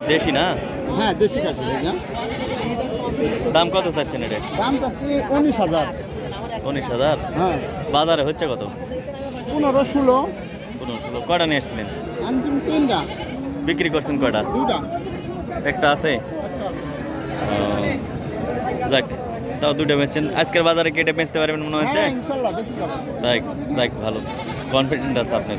দেশি না? হ্যাঁ দেশি না? দাম কত চাচ্ছেন এটা? দাম চাচ্ছি উনিশ হাজার। উনিশ হাজার? হ্যাঁ। বাজারে হচ্ছে কত? পনেরো ষোলো। পনেরো ষোলো। কয়টা নিয়ে আসছিলেন? তিনটা। বিক্রি করছেন কয়টা? দুইটা। একটা আছে? যাক তাও দুটো বেচছেন। আজকের বাজারে কেটে বেচতে পারবেন মনে হচ্ছে? হ্যাঁ তাই যাক ভালো। কনফিডেন্ট আছে আপনার।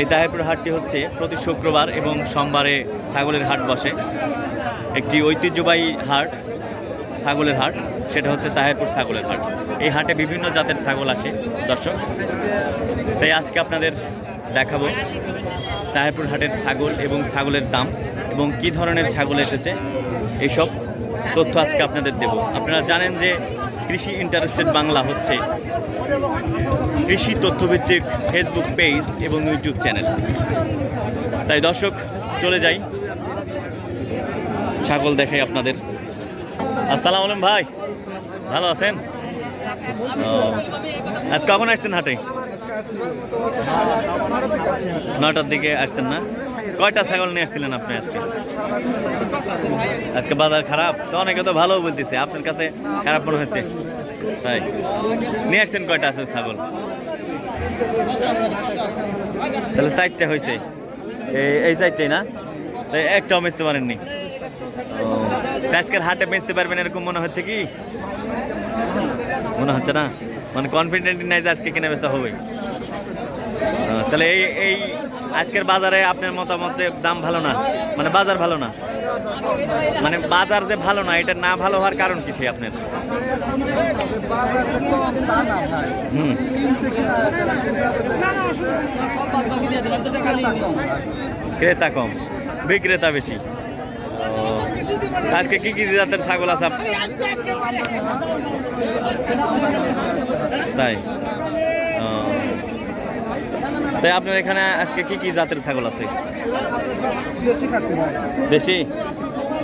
এই তাহেরপুর হাটটি হচ্ছে প্রতি শুক্রবার এবং সোমবারে ছাগলের হাট বসে। একটি ঐতিহ্যবাহী হাট, ছাগলের হাট। সেটা হচ্ছে তাহেরপুর ছাগলের হাট। এই হাটে বিভিন্ন জাতের ছাগল আসে, দর্শক। তাই আজকে আপনাদের দেখাবো তাহেরপুর হাটের ছাগল এবং ছাগলের দাম এবং কি ধরনের ছাগল এসেছে। এইসব তথ্য আজকে আপনাদের দেব। আপনারা জানেন যে কৃষি ইন্টারেস্টেড বাংলা হচ্ছে কৃষি তথ্যভিত্তিক ফেসবুক পেজ এবং ইউটিউব চ্যানেল তাই দর্শক, চলে যাই। ছাগল দেখাই আপনাদের। আসসালাম আলাইকুম ভাই। ভালো আছেন? আজ কখন আসছেন হাটে? নটার দিকে আসছেন না? কয়টা ছাগল নিয়ে আসছিলেন আপনি আজকে? আজকে বাজার খারাপ? তো অনেকে তো ভালো বলতেছে, আপনার কাছে খারাপ মনে হচ্ছে। তাই। নিয়ে আসছেন কয়টা আছে ছাগল? তাহলে সাইডটা হয়েছে এই- সাইডটাই না? একটাও বেচতে পারেননি। আজকের হাটে বেচতে পারবেন এরকম মনে হচ্ছে কি? মনে হচ্ছে না? মানে কনফিডেন্ট নাই যে আজকে কিনে বেচা হবে। তাহলে এই এই আজকের বাজারে আপনার মতামত যে দাম ভালো না? মানে বাজার ভালো না? মানে বাজার যে ভালো না, এটা না ভালো হওয়ার কারণ কি সে আপনার? ক্রেতা কম, বিক্রেতা বেশি। আজকে কি কি জাতের ছাগল আছে তাই। তাই আপনার এখানে আজকে কি কি জাতের ছাগল আছে? দেশি?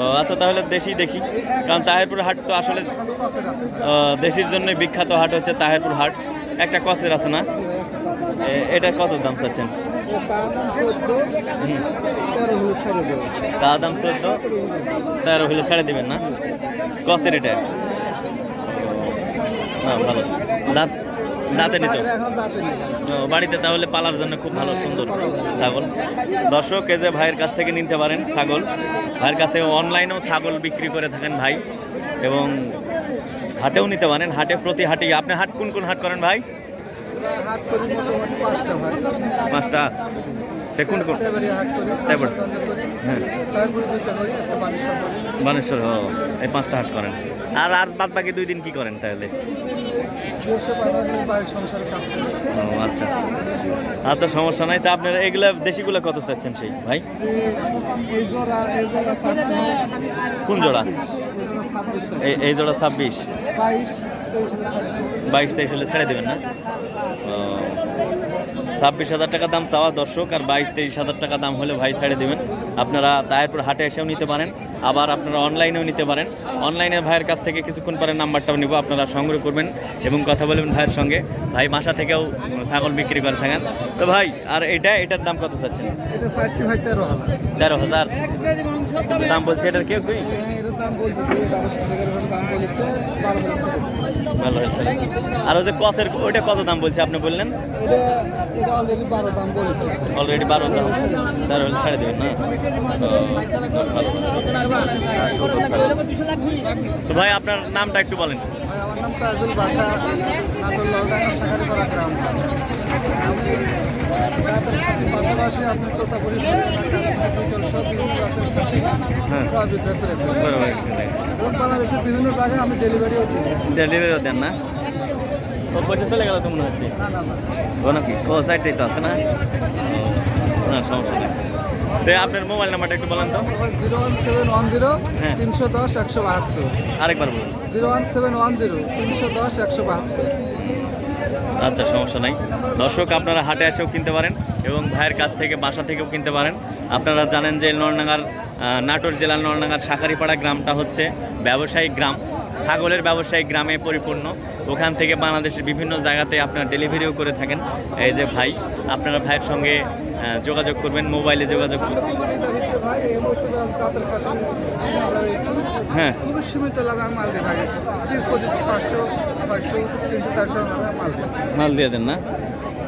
ও আচ্ছা তাহলে দেশি দেখি। কারণ তাহেরপুর হাট তো আসলে দেশির জন্য বিখ্যাত হাট হচ্ছে তাহেরপুর হাট। একটা কসের আছে না? এটা কত দাম চাচ্ছেন। চা দাম চোদ্দ। তেরো হলে ছেড়ে দিবেন না? কসের এটা? ভালো। দাঁত দাঁতে নিত? বাড়িতে তাহলে পালার জন্য খুব ভালো সুন্দর। ছাগল। দর্শক এ যে ভাইয়ের কাছ থেকে নিতে পারেন ছাগল। ভাইয়ের কাছে অনলাইনেও ছাগল বিক্রি করে থাকেন ভাই। এবং হাটেও নিতে পারেন হাটে প্রতি হাটে। আপনি হাট কোন কোন হাট করেন ভাই। পাঁচটা? সে কোন কোন তারপর? হ্যাঁ। বানেশ্বর ও এই পাঁচটা হাট করেন। আর আর বাদ বাকি দুই দিন কি করেন তাহলে? ও আচ্ছা। আচ্ছা সমস্যা নাই। তা আপনারা এগুলা দেশিগুলো কত চাচ্ছেন সেই ভাই? কোন জোড়া? এই এই জোড়া ছাব্বিশ। বাইশ তেইশ হলে ছেড়ে দেবেন না? ও ছাব্বিশ হাজার টাকা দাম চাওয়া দর্শক আর বাইশ তেইশ হাজার টাকা দাম হলে ভাই ছেড়ে দেবেন। আপনারা তারপর হাটে এসেও নিতে পারেন আবার আপনারা অনলাইনেও নিতে পারেন। অনলাইনে ভাইয়ের কাছ থেকে কিছুক্ষণ পরে নাম্বারটাও নিব আপনারা সংগ্রহ করবেন এবং কথা বলবেন ভাইয়ের সঙ্গে। ভাই মাসা থেকেও ছাগল বিক্রি করে থাকেন। তো ভাই আর এটা এটার দাম কত চাচ্ছেন? এটা চাচ্ছি ভাই তেরো হাজার। দাম বলছে এটার কেউ দাম বলতেছে দাম বলেছে ভালো হয়েছে আর ওই যে কসের ওইটা কত দাম বলছে আপনি বললেন? এটা এটা অলরেডি বারো দাম বলেছে। অলরেডি বারো দাম। তেরো হলে ছাড়ে দেবেন না? তো ভাই আপনার নামটা একটু বলেন। ভাই আমার নাম তাজুল বাসা নাটোর লালডাঙ্গা শাখারিপাড়া গ্রাম। আমি তারপরে খাসির পাশাপাশি আপনি তোতাপুরি বিভিন্ন হ্যাঁ। বাংলাদেশের জায়গায় আমি ডেলিভারিও দিই ডেলিভারিও দেন না? পয়সা চলে গেল তো মনে হচ্ছে। না না না ও সাইডটাই তো আছে না? না সমস্যা নেই। তো আপনার মোবাইল নাম্বারটা একটু বলেন তো। Zero one seven one zero হ্যাঁ। তিনশো দশ একশো বাহাত্তর। আরেকবার বলুন। Zero one seven one zero তিনশো দশ একশো বাহাত্তর। আচ্ছা সমস্যা নাই। দর্শক আপনারা হাটে এসেও কিনতে পারেন এবং ভাইয়ের কাছ থেকে বাসা থেকেও কিনতে পারেন। আপনারা জানেন যে নরনাগার আহ, নাটোর জেলার নরনাগার শাখারিপাড়া গ্রামটা হচ্ছে ব্যবসায়িক গ্রাম। ছাগলের ব্যবসায়িক গ্রামে পরিপূর্ণ। ওখান থেকে বাংলাদেশের বিভিন্ন জায়গাতে আপনারা ডেলিভারিও করে থাকেন। এই যে ভাই আপনারা ভাইয়ের সঙ্গে যোগাযোগ করবেন মোবাইলে যোগাযোগ করবেন। হ্যাঁ। সীমিত মাল দিয়ে দেন না?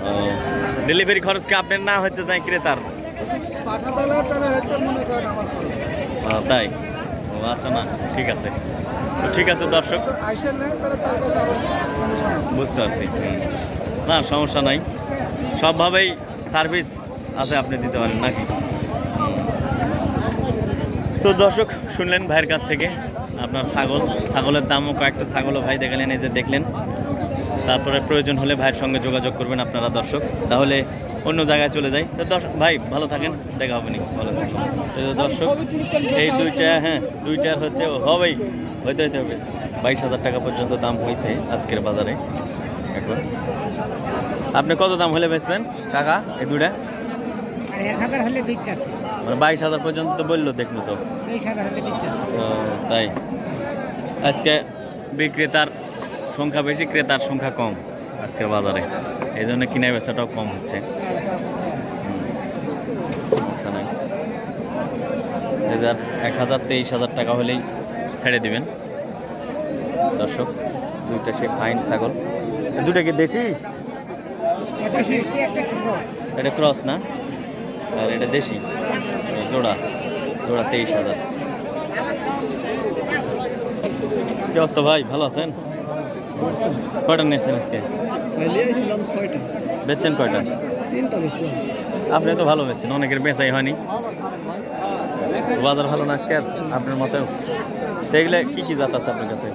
ও ডেলিভারি খরচ কি আপনার না হচ্ছে যাই ক্রেতার? তাই? ও আচ্ছা না ঠিক আছে। ঠিক আছে দর্শক। বুঝতে পারছি না সমস্যা নাই। সবভাবেই সার্ভিস আছে আপনি দিতে পারেন নাকি? তো দর্শক শুনলেন ভাইয়ের কাছ থেকে। আপনার ছাগল। ছাগলের দামও কয়েকটা ছাগলও ভাই দেখালেন এই যে দেখলেন। তারপরে প্রয়োজন হলে ভাইয়ের সঙ্গে যোগাযোগ করবেন আপনারা দর্শক। তাহলে অন্য জায়গায় চলে যাই। তো দর্শক ভাই ভালো থাকেন। দেখা হবে নি। ভালো থাকেন। দর্শক এই দুইটা হ্যাঁ দুইটার হচ্ছে হবেই। হইতে হইতে হবে। বাইশ হাজার টাকা পর্যন্ত দাম হয়েছে আজকের বাজারে। এখন। আপনি কত দাম হলে বেচবেন? টাকা এই হলে মানে বাইশ হাজার পর্যন্ত বলল দেখল তো। তাই। আজকে বিক্রেতার সংখ্যা বেশি ক্রেতার সংখ্যা কম আজকের বাজারে। এই জন্য কিনা বেচাটাও কম হচ্ছে। এক হাজার তেইশ হাজার টাকা হলেই ছেড়ে দিবেন। দর্শক দুইটা সে ফাইন ছাগল। দুটা কি দেশি? এটা ক্রস না? আর এটা দেশি? জোড়া। জোড়া তেইশ হাজার। কি অবস্থা ভাই? ভালো আছেন? কয়টা নিয়েছেন আজকে? বেচছেন কয়টা? আপনি তো ভালো বেচছেন অনেকের বেচাই হয়নি। বাজার ভালো না আজকে আর? আপনার মতে? তো এগুলো কি কি জাত আছে আপনার কাছে?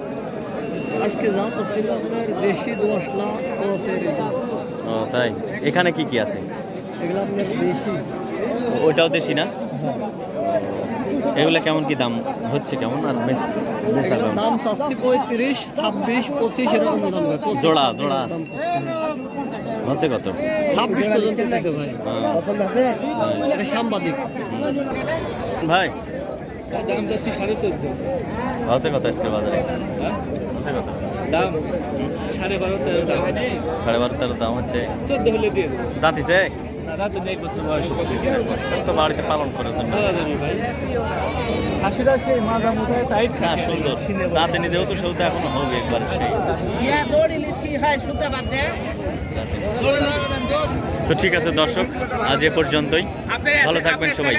আজকে জাত ছিল আপনার দেশি দশ ও তাই। এখানে কি কি আছে? এগুলো আপনার দেশি। ওইটাও না? এগুলো কেমন কি দাম হচ্ছে কেমন আর দাম চাচ্ছি পঁয়ত্রিশ ছাব্বিশ পঁচিশ এরকম দাম জোড়া, জোড়া। দাম কত? ছাব্বিশ পর্যন্ত ভাই। হ্যাঁ। পছন্দ আছে? এটা সাংবাদিক। ভাই। দাম যাচ্ছি সাড়ে চোদ্দ। হচ্ছে কত আজকে বাজারে? হচ্ছে কত? দাম সাড়ে বারো তেরো দাম। সাড়ে বারো তেরো দাম হচ্ছে। চোদ্দ হলে দিয়ে দাঁতিছে রাতে এক বছর বয়স হচ্ছে তো বাড়িতে পালন করার জন্য। ভাই। হাসিটা সেই মাজা মোটায় টাইট সুন্দর। রাতে নিজেও তো সেও তো এখনও হবে একবার সেই। তো ঠিক আছে দর্শক আজ এ পর্যন্তই। ভালো থাকবেন সবাই।